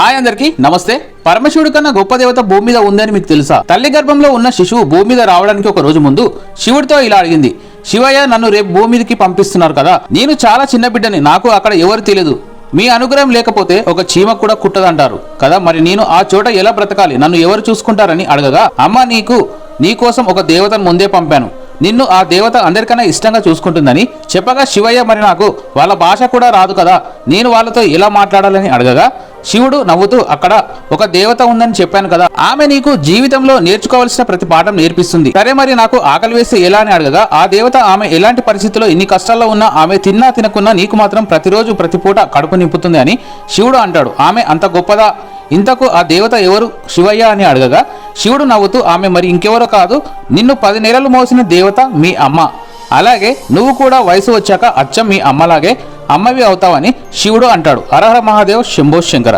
Hi అందరికి. నమస్తే. పరమశివుడి కన్నా గొప్ప దేవత భూమి మీద ఉందని మీకు తెలుసా? తల్లి గర్భంలో ఉన్న శిశువు భూమి మీద రావడానికి ఒక రోజు ముందు శివుడితో ఇలా అడిగింది. శివయ్య నన్ను రేపు భూమి మీదకి పంపిస్తున్నారు కదా. నేను చాలా చిన్న బిడ్డని. నాకు అక్కడ ఎవరు తెలియదు. మీ అనుగ్రహం లేకపోతే ఒక చీమ కూడా కుట్టదంటారు. కదా మరి నేను ఆ చోట ఎలా బ్రతకాలి? నన్ను ఎవరు చూసుకుంటారని అడగగా అమ్మ నీకు నీకోసం ఒక దేవతను ముందే పంపాను. నిన్ను ఆ దేవత అందరికన్నా ఇష్టంగా చూసుకుంటుందని చెప్పగా శివయ్య మరి నాకు వాళ్ళ భాష కూడా రాదు కదా. నేను వాళ్ళతో ఎలా మాట్లాడాలని అడగగా శివుడు నవ్వుతూ అక్కడ ఒక దేవత ఉందని చెప్పాను కదా ఆమె నీకు జీవితంలో నేర్చుకోవాల్సిన ప్రతి పాఠం నేర్పిస్తుంది. సరే మరి నాకు ఆకలి వేస్తే ఎలా అని అడగగా ఆ దేవత ఆమె ఎలాంటి పరిస్థితుల్లో ఎన్ని కష్టాల్లో ఉన్నా ఆమె తిన్నా తినకున్నా నీకు మాత్రం ప్రతిరోజు ప్రతి పూట కడుపు నింపుతుంది అని శివుడు అంటాడు. ఆమె అంత గొప్పదా? ఇంతకు ఆ దేవత ఎవరు? శివయ్య అని అడగగా శివుడు నవ్వుతూ ఆమె మరి ఇంకెవరో కాదు. నిన్ను పది నెలలు మోసిన దేవత మీ అమ్మ. అలాగే నువ్వు కూడా వయసు వచ్చాక అచ్చం మీ అమ్మలాగే అమ్మవి అవుతావని శివుడు అంటాడు. హరహర మహాదేవ్ శంభో శంకర.